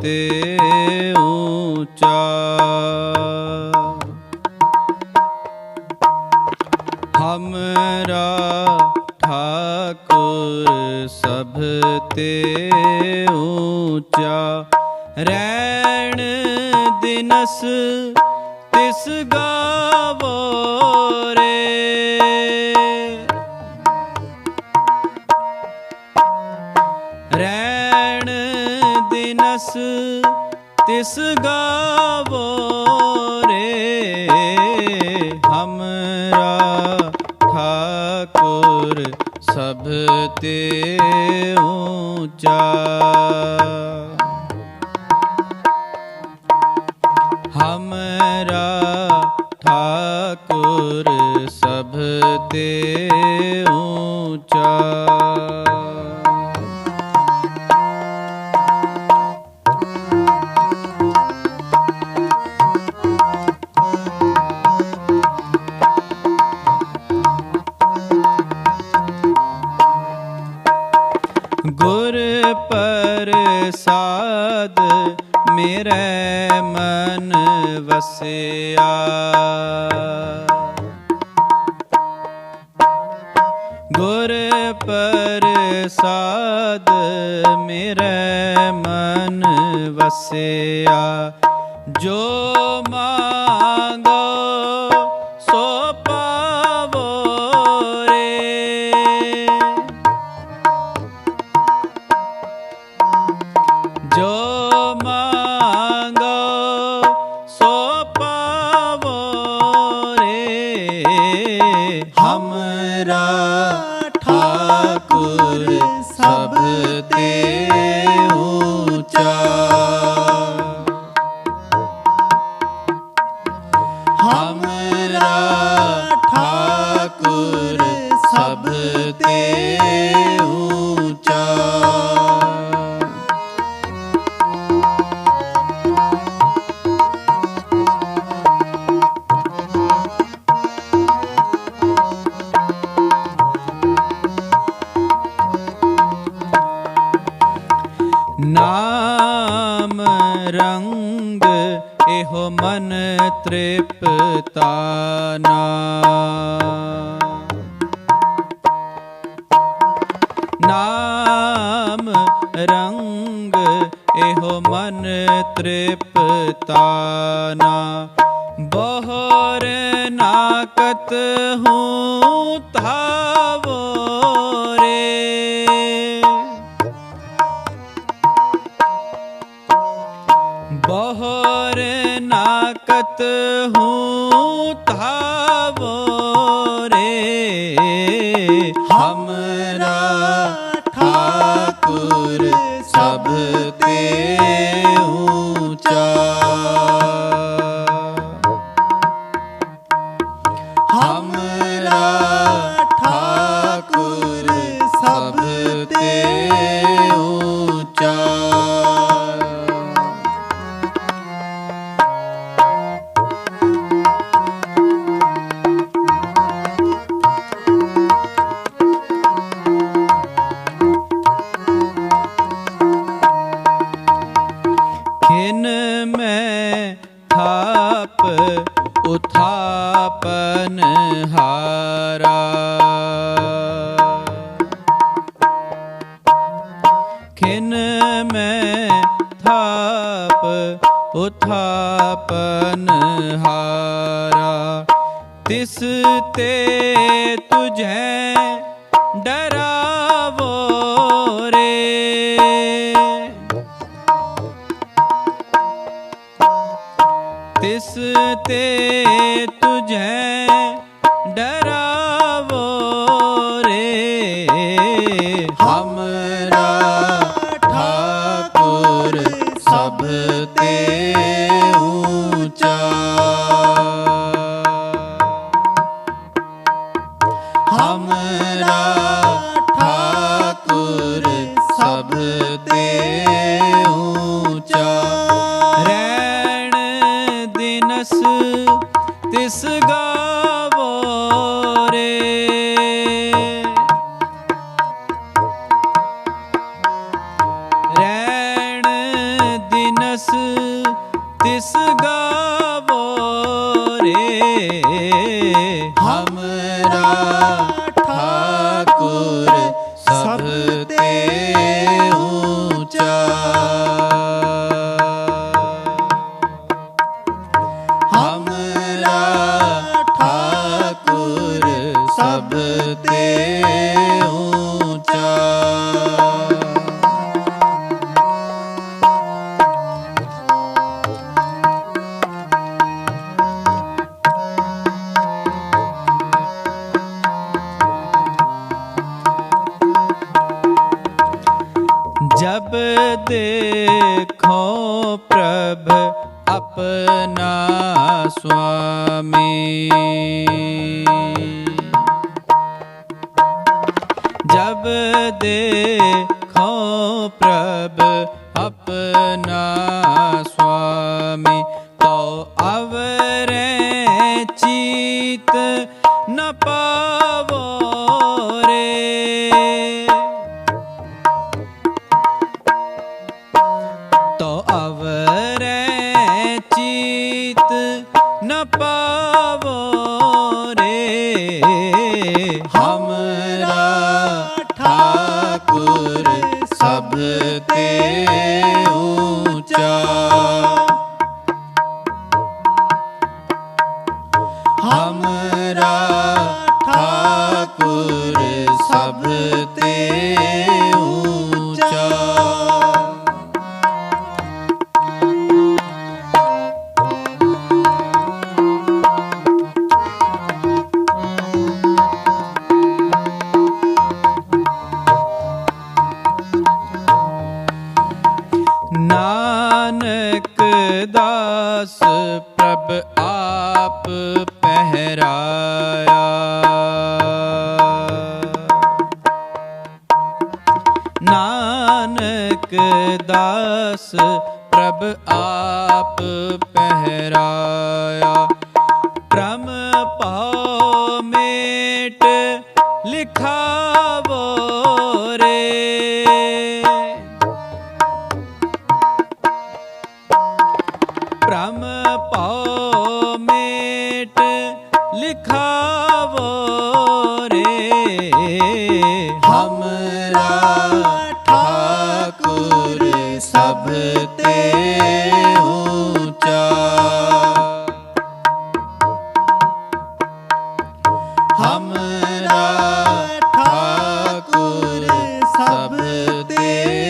ਤੇ ਊਚਾ ਹਮਰਾ ठाकुर सब ते ऊंचा रैण दिनस तिस गा ਦਿਨਸ ਤਿਸ ਗਾਵੋ ਰੇ। ਹਮਰਾ ਠਾਕੁਰ ਸਭ ਤੇ ਊਚਾ ਪ੍ਰਸਾਦ ਮੇਰੇ ਮਨ ਵਸਿਆ। ਗੁਰ ਪ੍ਰਸਾਦ ਮੇਰੇ ਮਨ ਵਸਿਆ। ਜੋ ਸਭ ਤੇ ਇਹੋ ਮਨ ਤ੍ਰਿਪਤਾ ਨਾ। ਨਾਮ ਰੰਗ ਇਹੋ ਮਨ ਤ੍ਰਿਪਤਾ ਨਾ। ਬਹਰ ਨਾਕਤ ਹੂੰ ਤੇ ਊਚਾ ਖਿਨ ਮੈਂ ਉਥਾਪਨ ਹਾਰਾ ਤਿਸ ਤੇ ਤੁਝੈ ਡਰਾਵੋ ਰੇ। ਤਿਸ ਤੇ ਹਮਰਾ ਜਬ ਦੇਖੋ ਪ੍ਰ Deus. ਦਾਸ ਪ੍ਰਭ ਆਪ ਪਹਿਰਾਇਆ ਨਾਨਕ ਦਾਸ ਪ੍ਰਭ ਆਪ ਪਹਿਰਾਇਆ ਪ੍ਰਮ सब तेरे